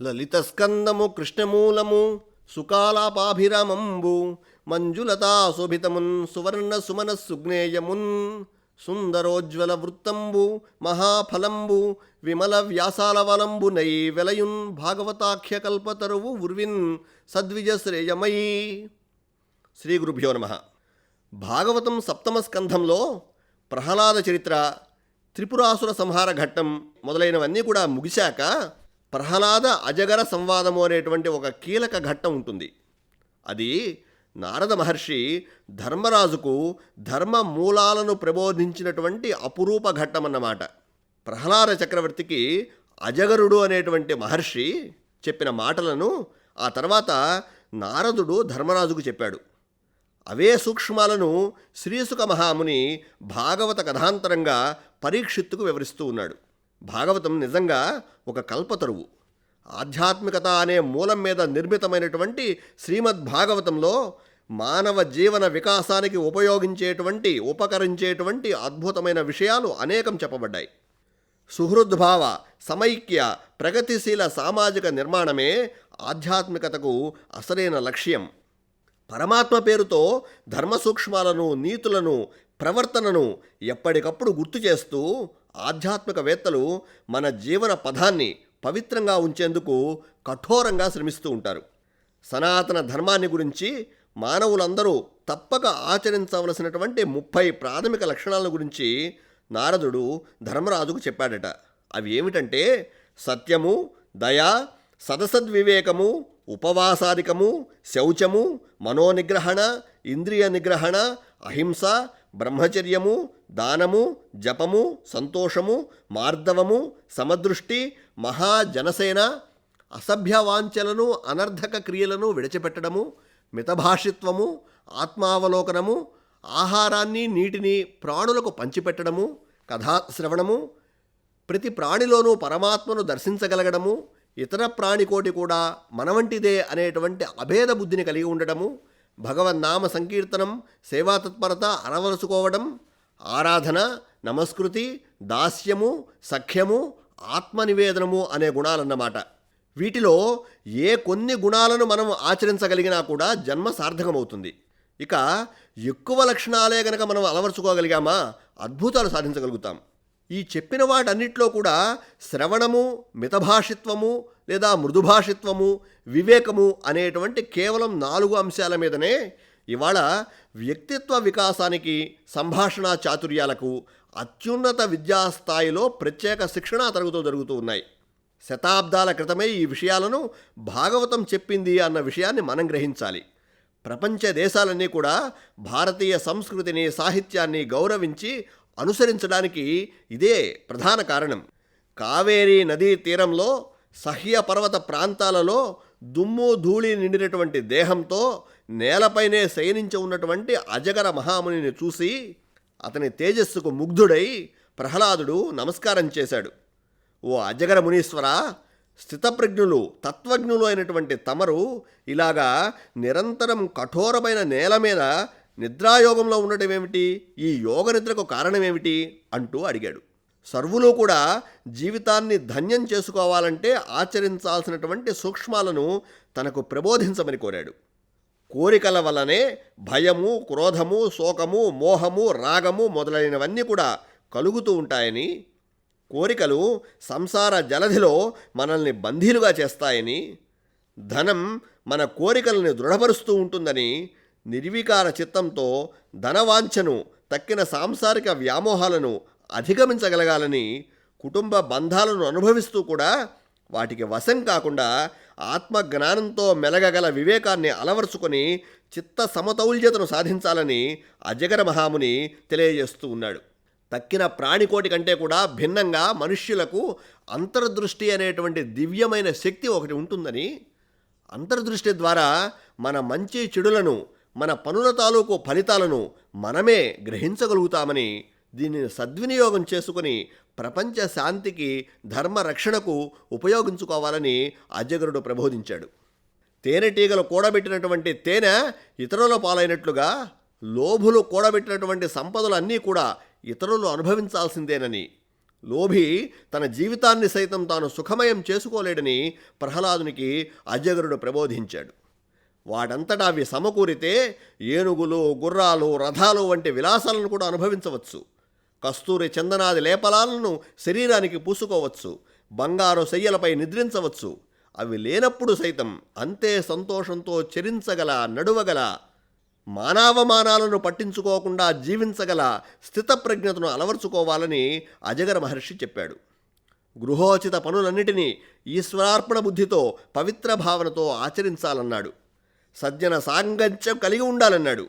లలితస్కందము కృష్ణమూలము సుకాలాపాభిరామంబు మంజులతా శోభితమున్ సువర్ణ సుమన సుజ్ఞేయమున్ సుందరోజ్వల వృత్తంబు మహాఫలంబు విమల వ్యాసాలవలంబు నై వెలయున్ భాగవతాఖ్య కల్పతరువు ఉర్విన్ సద్విజశ్రేయమయీ శ్రీ గురుభ్యో నమ. భాగవతం సప్తమ స్కంధంలో ప్రహ్లాద చరిత్ర త్రిపురాసుర సంహార ఘట్టం మొదలైనవన్నీ కూడా ముగిశాక ప్రహ్లాద అజగర సంవాదము అనేటువంటి ఒక కీలక ఘట్టం ఉంటుంది. అది నారద మహర్షి ధర్మరాజుకు ధర్మ మూలాలను ప్రబోధించినటువంటి అపురూప ఘట్టం అన్నమాట. ప్రహ్లాద చక్రవర్తికి అజగరుడు అనేటువంటి మహర్షి చెప్పిన మాటలను ఆ తర్వాత నారదుడు ధర్మరాజుకు చెప్పాడు. అవే సూక్ష్మాలను శ్రీసుక మహాముని భాగవత కథాంతరంగా పరీక్షిత్తుకు వివరిస్తూ ఉన్నాడు. భాగవతం నిజంగా ఒక కల్పతరువు ఆధ్యాత్మికత అనే మూలం మీద నిర్మితమైనటువంటి శ్రీమద్ భాగవతంలో మానవ జీవన వికాసానికి ఉపయోగించేటువంటి ఉపకరించేటువంటి అద్భుతమైన విషయాలు అనేకం చెప్పబడ్డాయి. సుహృద్భావ సమైక్య ప్రగతిశీల సామాజిక నిర్మాణమే ఆధ్యాత్మికతకు అసలైన లక్ష్యం. పరమాత్మ పేరుతో ధర్మ సూక్ష్మాలను నీతులను ప్రవర్తనను ఎప్పటికప్పుడు గుర్తు చేస్తూ ఆధ్యాత్మికవేత్తలు మన జీవన పదాన్ని పవిత్రంగా ఉంచేందుకు కఠోరంగా శ్రమిస్తూ ఉంటారు. సనాతన ధర్మాన్ని గురించి మానవులందరూ తప్పక ఆచరించవలసినటువంటి ముప్పై ప్రాథమిక లక్షణాల గురించి నారదుడు ధర్మరాజుకు చెప్పాడట. అవి ఏమిటంటే సత్యము దయ సదసద్వివేకము ఉపవాసాదికము శౌచము మనోనిగ్రహణ ఇంద్రియ నిగ్రహణ అహింస బ్రహ్మచర్యము దానము జపము సంతోషము మార్దవము సమదృష్టి మహాజనసేన అసభ్యవాంఛలను అనర్ధక క్రియలను విడిచిపెట్టడము మితభాషిత్వము ఆత్మావలోకనము ఆహారాన్ని నీటిని ప్రాణులకు పంచిపెట్టడము కథాశ్రవణము ప్రతి ప్రాణిలోనూ పరమాత్మను దర్శించగలగడము ఇతర ప్రాణికోటి కూడా మనవంటిదే అనేటువంటి అభేద బుద్ధిని కలిగి ఉండడము భగవన్నామ సంకీర్తనం సేవాతత్పరత అనవలసుకోవడం ఆరాధన నమస్కృతి దాస్యము సఖ్యము ఆత్మనివేదనము అనే గుణాలన్నమాట. వీటిలో ఏ కొన్ని గుణాలను మనం ఆచరించగలిగినా కూడా జన్మ సార్థకమవుతుంది. ఇక ఎక్కువ లక్షణాలే గనక మనం అలవర్చుకోగలిగామా అద్భుతాలు సాధించగలుగుతాం. ఈ చెప్పిన వాటన్నిటిలో కూడా శ్రవణము మితభాషిత్వము లేదా మృదుభాషిత్వము వివేకము అనేటువంటి కేవలం నాలుగు అంశాల మీదనే ఇవాళ వ్యక్తిత్వ వికాసానికి సంభాషణ చాతుర్యాలకు అత్యున్నత విద్యాస్థాయిలో ప్రత్యేక శిక్షణా తరగతులు జరుగుతూ ఉన్నాయి. శతాబ్దాల క్రితమే ఈ విషయాలను భాగవతం చెప్పింది అన్న విషయాన్ని మనం గ్రహించాలి. ప్రపంచ దేశాలన్నీ కూడా భారతీయ సంస్కృతిని సాహిత్యాన్ని గౌరవించి అనుసరించడానికి ఇదే ప్రధాన కారణం. కావేరీ నదీ తీరంలో సహ్య పర్వత ప్రాంతాలలో దుమ్ము ధూళి నిండినటువంటి దేహంతో నేలపైనే శయనించి ఉన్నటువంటి అజగర మహామునిని చూసి అతని తేజస్సుకు ముగ్ధుడై ప్రహ్లాదుడు నమస్కారం చేశాడు. ఓ అజగర మునీశ్వర స్థితప్రజ్ఞులు తత్వజ్ఞులు అయినటువంటి తమరు ఇలాగా నిరంతరం కఠోరమైన నేల మీద నిద్రాయోగంలో ఉండటం ఏమిటి? ఈ యోగ నిద్రకు కారణమేమిటి అంటూ అడిగాడు. సర్వులు కూడా జీవితాన్ని ధన్యం చేసుకోవాలంటే ఆచరించాల్సినటువంటి సూక్ష్మాలను తనకు ప్రబోధించమని కోరాడు. కోరికల వల్లనే భయము క్రోధము శోకము మోహము రాగము మొదలైనవన్నీ కూడా కలుగుతూ ఉంటాయని కోరికలు సంసార జలధిలో మనల్ని బందీలుగా చేస్తాయని ధనం మన కోరికల్ని దృఢపరుస్తూ ఉంటుందని నిర్వికార చిత్తంతో ధనవాంఛను తక్కిన సాంసారిక వ్యామోహాలను అధిగమించగలగాలని కుటుంబ బంధాలను అనుభవిస్తూ కూడా వాటికి వశం కాకుండా ఆత్మజ్ఞానంతో మెలగగల వివేకాన్ని అలవరుచుకొని చిత్త సమతౌల్యతను సాధించాలని అజగర మహాముని తెలియజేస్తూ ఉన్నాడు. తక్కిన ప్రాణికోటి కంటే కూడా భిన్నంగా మనుష్యులకు అంతర్దృష్టి అనేటువంటి దివ్యమైన శక్తి ఒకటి ఉంటుందని అంతర్దృష్టి ద్వారా మన మంచి చెడులను మన పనుల తాలూకు ఫలితాలను మనమే గ్రహించగలుగుతామని దీనిని సద్వినియోగం చేసుకుని ప్రపంచ శాంతికి ధర్మ రక్షణకు ఉపయోగించుకోవాలని అజగరుడు ప్రబోధించాడు. తేనెటీగలు కూడబెట్టినటువంటి తేనె ఇతరుల పాలైనట్లుగా లోభులు కూడబెట్టినటువంటి సంపదలు అన్నీ కూడా ఇతరులు అనుభవించాల్సిందేనని. లోభి తన జీవితాన్ని సైతం తాను సుఖమయం చేసుకోలేడని ప్రహ్లాదునికి అజగరుడు ప్రబోధించాడు. వాడంతటా అవి సమకూరితే ఏనుగులు గుర్రాలు రథాలు వంటి విలాసాలను కూడా అనుభవించవచ్చు. కస్తూరి చందనాది లేపలాలను శరీరానికి పూసుకోవచ్చు బంగారు శయ్యలపై నిద్రించవచ్చు. అవి లేనప్పుడు సైతం అంతే సంతోషంతో చెరించగల నడువగల మానవమానాలను పట్టించుకోకుండా జీవించగల స్థితప్రజ్ఞతను అలవర్చుకోవాలని అజగర మహర్షి చెప్పాడు. గృహోచిత పనులన్నిటినీ ఈశ్వరార్పణ బుద్ధితో పవిత్ర భావనతో ఆచరించాలన్నాడు. సజ్జన సాంగత్యం కలిగి ఉండాలన్నాడు.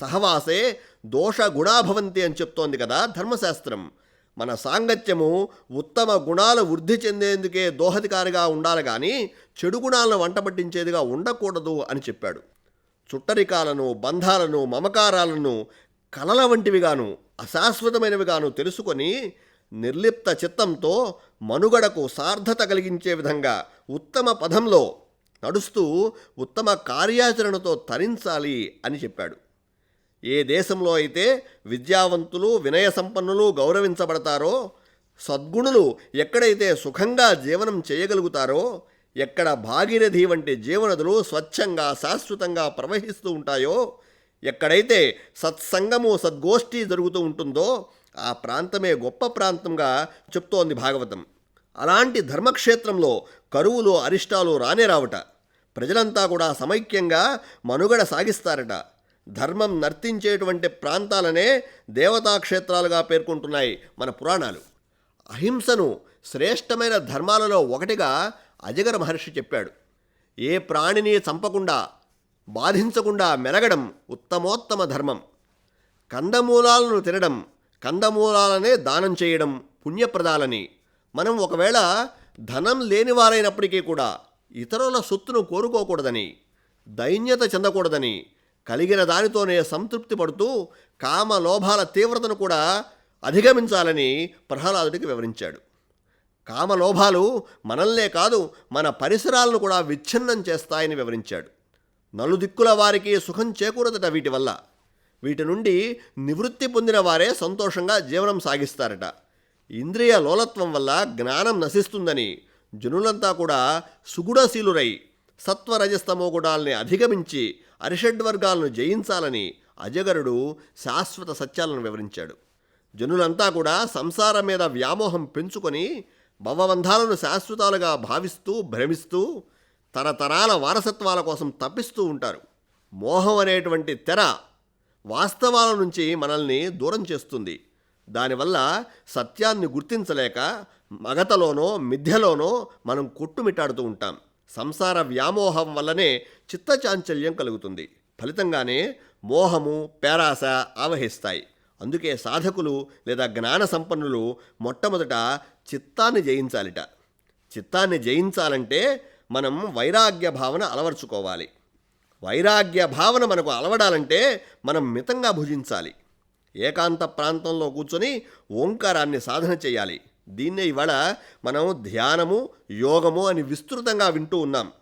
సహవాసే దోష గుణాభవంతి అని చెప్తోంది కదా ధర్మశాస్త్రం. మన సాంగత్యము ఉత్తమ గుణాలు వృద్ధి చెందేందుకే దోహదికారిగా ఉండాలి కానీ చెడు గుణాలను వంటపట్టించేదిగా ఉండకూడదు అని చెప్పాడు. చుట్టరికాలను బంధాలను మమకారాలను కలల వంటివిగాను అశాశ్వతమైనవిగాను తెలుసుకొని నిర్లిప్త చిత్తంతో మనుగడకు సార్థత కలిగించే విధంగా ఉత్తమ పదంలో నడుస్తూ ఉత్తమ కార్యాచరణతో తరించాలి అని చెప్పాడు. ఏ దేశంలో అయితే విద్యావంతులు వినయ సంపన్నులు గౌరవించబడతారో సద్గుణులు ఎక్కడైతే సుఖంగా జీవనం చేయగలుగుతారో ఎక్కడ భాగీరథి వంటి జీవనదులు స్వచ్ఛంగా శాశ్వతంగా ప్రవహిస్తూ ఉంటాయో ఎక్కడైతే సత్సంగము సద్గోష్ఠి జరుగుతూ ఉంటుందో ఆ ప్రాంతమే గొప్ప ప్రాంతంగా చెప్తోంది భాగవతం. అలాంటి ధర్మక్షేత్రంలో కరువులు అరిష్టాలు రానే రావట. ప్రజలంతా కూడా సమైక్యంగా మనుగడ సాగిస్తారట. ధర్మం నర్తించేటువంటి ప్రాంతాలనే దేవతాక్షేత్రాలుగా పేర్కొంటున్నాయి మన పురాణాలు. అహింసను శ్రేష్టమైన ధర్మాలలో ఒకటిగా అజగర మహర్షి చెప్పాడు. ఏ ప్రాణిని చంపకుండా బాధించకుండా మెరగడం ఉత్తమోత్తమ ధర్మం. కందమూలాలను తినడం కందమూలాలనే దానం చేయడం పుణ్యప్రదాలని. మనం ఒకవేళ ధనం లేనివారైనప్పటికీ కూడా ఇతరుల సొత్తును కోరుకోకూడదని దైన్యత చెందకూడదని కలిగిన దానితోనే సంతృప్తి పడుతూ కామ లోభాల తీవ్రతను కూడా అధిగమించాలని ప్రహ్లాదుడికి వివరించాడు. కామలోభాలు మనల్నే కాదు మన పరిసరాలను కూడా విచ్ఛిన్నం చేస్తాయని వివరించాడు. నలుదిక్కుల వారికి సుఖం చేకూరదట వీటి వల్ల. వీటి నుండి నివృత్తి పొందిన వారే సంతోషంగా జీవనం సాగిస్తారట. ఇంద్రియ లోలత్వం వల్ల జ్ఞానం నశిస్తుందని జనులంతా కూడా సుగుణశీలురై సత్వరజస్తమో గుణాల్ని అధిగమించి అరిషడ్వర్గాలను జయించాలని అజగరుడు శాశ్వత సత్యాలను వివరించాడు. జనులంతా కూడా సంసారం మీద వ్యామోహం పెంచుకొని భవబంధాలను శాశ్వతాలుగా భావిస్తూ భ్రమిస్తూ తరతరాల వారసత్వాల కోసం తప్పిస్తూ ఉంటారు. మోహం అనేటువంటి తెర వాస్తవాల నుంచి మనల్ని దూరం చేస్తుంది. దానివల్ల సత్యాన్ని గుర్తించలేక మగతలోనో మిథ్యలోనో మనం కొట్టుమిట్టాడుతూ ఉంటాం. సంసార వ్యామోహం వల్లనే చిత్తచాంచల్యం కలుగుతుంది. ఫలితంగానే మోహము పేరాస ఆవహిస్తాయి. అందుకే సాధకులు లేదా జ్ఞాన సంపన్నులు మొట్టమొదట చిత్తాన్ని జయించాలిట. చిత్తాన్ని జయించాలంటే మనం వైరాగ్య భావన అలవర్చుకోవాలి. వైరాగ్య భావన మనకు అలవడాలంటే మనం మితంగా భుజించాలి. ఏకాంత ప్రాంతంలో కూర్చొని ఓంకారాన్ని సాధన చేయాలి. దీన్నే ఇవాళ మనం ధ్యానము యోగము అని విస్తృతంగా వింటూ ఉన్నాం.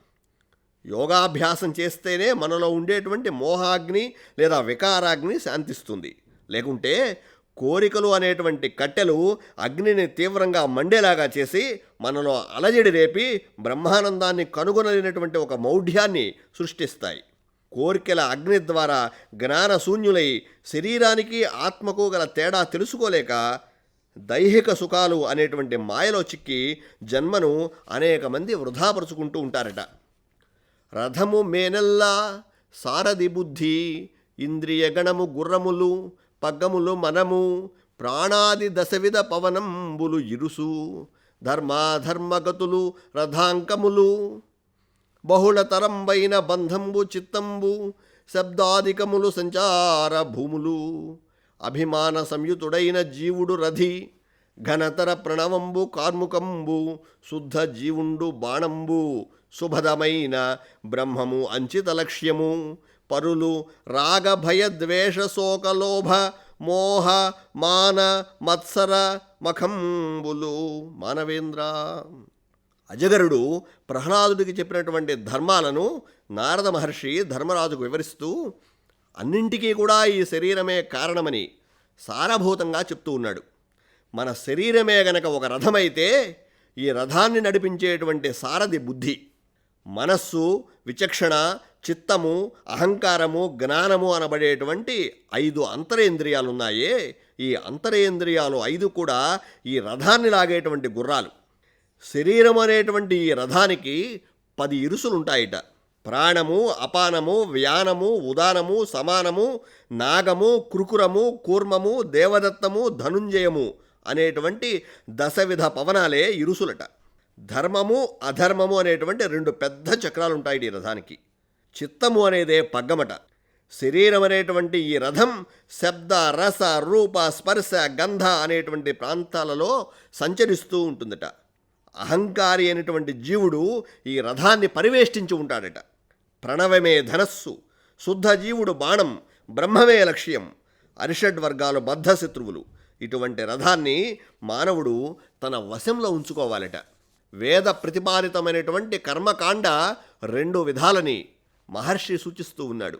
యోగాభ్యాసం చేస్తేనే మనలో ఉండేటువంటి మోహాగ్ని లేదా వికారాగ్ని శాంతిస్తుంది. లేకుంటే కోరికలు అనేటువంటి కట్టెలు అగ్నిని తీవ్రంగా మండేలాగా చేసి మనలో అలజడి రేపి బ్రహ్మానందాన్ని కనుగొనలేనటువంటి ఒక మౌఢ్యాన్ని సృష్టిస్తాయి. కోరికల అగ్ని ద్వారా జ్ఞానశూన్యులై శరీరానికి ఆత్మకు గల తేడా తెలుసుకోలేక దైహిక సుఖాలు అనేటువంటి మాయలో చిక్కి జన్మను అనేక మంది వృధాపరుచుకుంటూ ఉంటారట. రథము మేనెల్లా సారథి బుద్ధి ఇంద్రియ గణము గుర్రములు పగ్గములు మనము ప్రాణాది దశవిధ పవనంబులు ఇరుసు ధర్మాధర్మగతులు రథాంకములు బహుళతరంబైన బంధంబు చిత్తంబు శబ్దాధికములు సంచార భూములు అభిమాన సంయుతుడైన జీవుడు రథి ఘనతర ప్రణవంబు కార్ముకంబు శుద్ధ జీవుండు బాణంబు శుభదమైన బ్రహ్మము అంచిత లక్ష్యము పరులు రాగ భయ ద్వేష శోకలోభ మోహ మాన మత్సర మఖంబులు. మానవేంద్ర అజగరుడు ప్రహ్లాదుడికి చెప్పినటువంటి ధర్మాలను నారద మహర్షి ధర్మరాజుకు వివరిస్తూ అన్నింటికీ కూడా ఈ శరీరమే కారణమని సారభూతంగా చెప్తూ ఉన్నాడు. మన శరీరమే గనక ఒక రథమైతే ఈ రథాన్ని నడిపించేటువంటి సారథి బుద్ధి. మనస్సు విచక్షణ చిత్తము అహంకారము జ్ఞానము అనబడేటువంటి ఐదు అంతరేంద్రియాలున్నాయే. ఈ అంతరేంద్రియాలు ఐదు కూడా ఈ రథాన్ని లాగేటువంటి గుర్రాలు. శరీరం అనేటువంటి ఈ రథానికి పది ఇరుసులుంటాయిట. ప్రాణము అపానము వ్యానము ఉదానము సమానము నాగము కృకురము కూర్మము దేవదత్తము ధనుంజయము అనేటువంటి దశవిధ పవనాలే ఇరుసులట. ధర్మము అధర్మము అనేటువంటి రెండు పెద్ద చక్రాలు ఉంటాయి ఈ రథానికి. చిత్తము అనేదే పగ్గమట. శరీరం అనేటువంటి ఈ రథం శబ్ద రస రూప స్పర్శ గంధ అనేటువంటి ప్రాంతాలలో సంచరిస్తూ ఉంటుందట. అహంకారి అయినటువంటి జీవుడు ఈ రథాన్ని పరివేష్టించి ఉంటాడట. ప్రణవమే ధనస్సు శుద్ధజీవుడు బాణం బ్రహ్మమే లక్ష్యం. అరిషడ్ వర్గాలు బద్ధ శత్రువులు. ఇటువంటి రథాన్ని మానవుడు తన వశంలో ఉంచుకోవాలట. వేద ప్రతిపాదితమైనటువంటి కర్మకాండ రెండు విధాలని మహర్షి సూచిస్తూ ఉన్నాడు.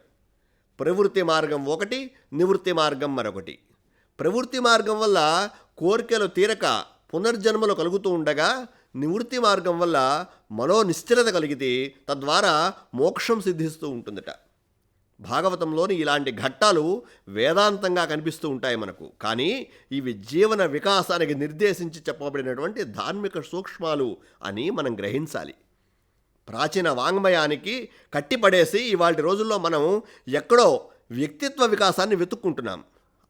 ప్రవృత్తి మార్గం ఒకటి నివృత్తి మార్గం మరొకటి. ప్రవృత్తి మార్గం వల్ల కోరికలు తీరక పునర్జన్మలు కలుగుతూ ఉండగా నివృత్తి మార్గం వల్ల మనో నిశ్చలత కలిగితే తద్వారా మోక్షం సిద్ధిస్తూ ఉంటుందట. భాగవతంలోని ఇలాంటి ఘట్టాలు వేదాంతంగా కనిపిస్తూ ఉంటాయి మనకు. కానీ ఇవి జీవన వికాసానికి నిర్దేశించి చెప్పబడినటువంటి ధార్మిక సూక్ష్మాలు అని మనం గ్రహించాలి. ప్రాచీన వాంగ్మయానికి కట్టిపడేసి ఇవాటి రోజుల్లో మనం ఎక్కడో వ్యక్తిత్వ వికాసాన్ని వెతుక్కుంటున్నాం.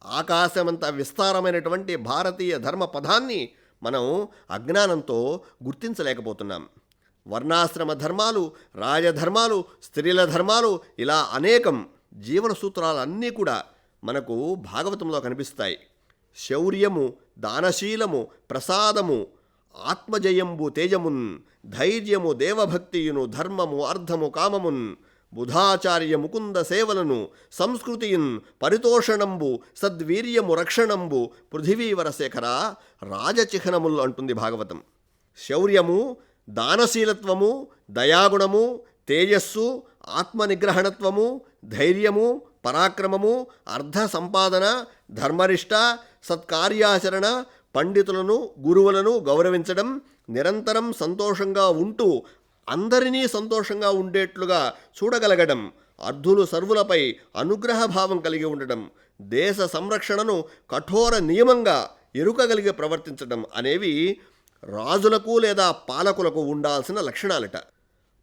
ఆకాశమంత విస్తారమైనటువంటి భారతీయ ధర్మ పదాన్ని మనం అజ్ఞానంతో గుర్తించలేకపోతున్నాం. వర్ణాశ్రమ ధర్మాలు రాజధర్మాలు స్త్రీల ధర్మాలు ఇలా అనేకం జీవన సూత్రాలన్నీ కూడా మనకు భాగవతంలో కనిపిస్తాయి. శౌర్యము దానశీలము ప్రసాదము ఆత్మజయంబు తేజమున్ ధైర్యము దేవభక్తియును ధర్మము అర్థము కామమున్ బుధాచార్య ముకుంద సేవలను సంస్కృతియున్ పరితోషణంబు సద్వీర్యము రక్షణంబు పృథివీవరశేఖర రాజచిహ్నములు అంటుంది భాగవతం. శౌర్యము దానశీలత్వము దయాగుణము తేజస్సు ఆత్మనిగ్రహణత్వము ధైర్యము పరాక్రమము అర్ధ సంపాదన ధర్మరిష్ట సత్కార్యాచరణ పండితులను గురువులను గౌరవించడం నిరంతరం సంతోషంగా ఉంటూ అందరినీ సంతోషంగా ఉండేట్లుగా చూడగలగడం అర్ధులు సర్వులపై అనుగ్రహ భావం కలిగి ఉండడం దేశ సంరక్షణను కఠోర నియమంగా ఎరుకగలిగి ప్రవర్తించడం అనేవి రాజులకు లేదా పాలకులకు ఉండాల్సిన లక్షణాలట.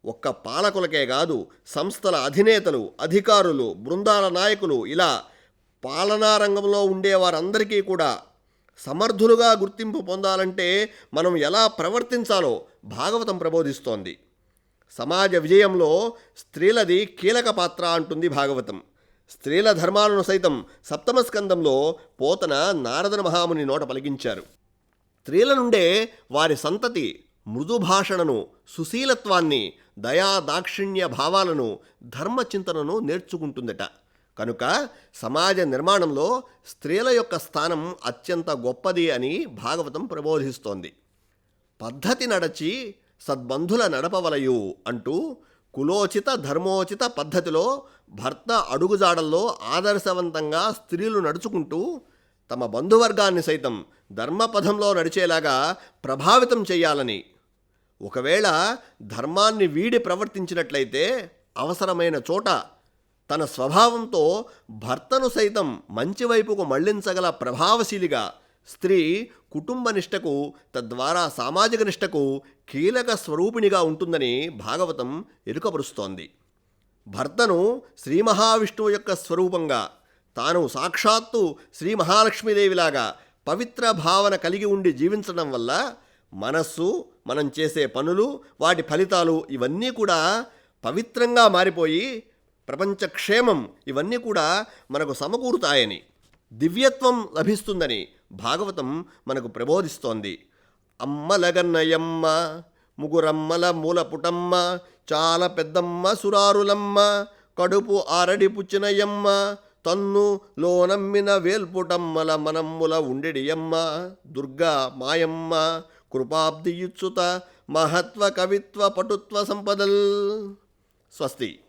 ఒక్క పాలకులకే కాదు సంస్థల అధినేతలు అధికారులు బృందాల నాయకులు ఇలా పాలనా రంగంలో ఉండే వారందరికీ కూడా సమర్థులుగా గుర్తింపు పొందాలంటే మనం ఎలా ప్రవర్తించాలో భాగవతం ప్రబోధిస్తోంది. సమాజ విజయంలో స్త్రీలది కీలక పాత్ర అంటుంది భాగవతం. స్త్రీల ధర్మాలను సైతం సప్తమస్కందంలో పోతన నారదన మహాముని నోట పలికించారు. స్త్రీల నుండే వారి సంతతి మృదు భాషణను సుశీలత్వాన్ని దయా దాక్షిణ్య భావాలను ధర్మచింతనను నేర్చుకుంటుందట. కనుక సమాజ నిర్మాణంలో స్త్రీల యొక్క స్థానం అత్యంత గొప్పది అని భాగవతం ప్రబోధిస్తోంది. పద్ధతి నడచి సద్బంధుల నడపవలయు అంటూ కులోచిత ధర్మోచిత పద్ధతిలో భర్త అడుగుజాడల్లో ఆదర్శవంతంగా స్త్రీలు నడుచుకుంటూ తమ బంధువర్గాన్ని సైతం ధర్మపథంలో నడిచేలాగా ప్రభావితం చేయాలని. ఒకవేళ ధర్మాన్ని వీడి ప్రవర్తించినట్లయితే అవసరమైన చోట తన స్వభావంతో భర్తను సైతం మంచివైపుకు మళ్ళించగల ప్రభావశీలిగా స్త్రీ కుటుంబ నిష్టకు తద్వారా సామాజిక నిష్టకు కీలక స్వరూపిణిగా ఉంటుందని భాగవతం ఎరుకపరుస్తోంది భర్తను శ్రీ మహావిష్ణువు యొక్క స్వరూపంగా తాను సాక్షాత్తు శ్రీ మహాలక్ష్మీదేవిలాగా పవిత్ర భావన కలిగి ఉండి జీవించడం వల్ల మనస్సు మనం చేసే పనులు వాటి ఫలితాలు ఇవన్నీ కూడా పవిత్రంగా మారిపోయి ప్రపంచ క్షేమం ఇవన్నీ కూడా మనకు సమకూరుతాయని దివ్యత్వం లభిస్తుందని భాగవతం మనకు ప్రబోధిస్తోంది. అమ్మలగన్నయమ్మ ముగురమ్మల మూలపుటమ్మ చాలా పెద్దమ్మ సురారులమ్మ కడుపు ఆరడి పుచ్చినయమ్మ తన్ను లోనమ్మిన వేల్పుటమ్మల మనమ్ముల ఉండెడియమ్మ దుర్గా మాయమ్మ కృపాబ్దియుత్సుత మహత్వ కవిత్వ పటుత్వ సంపదల్. స్వస్తి.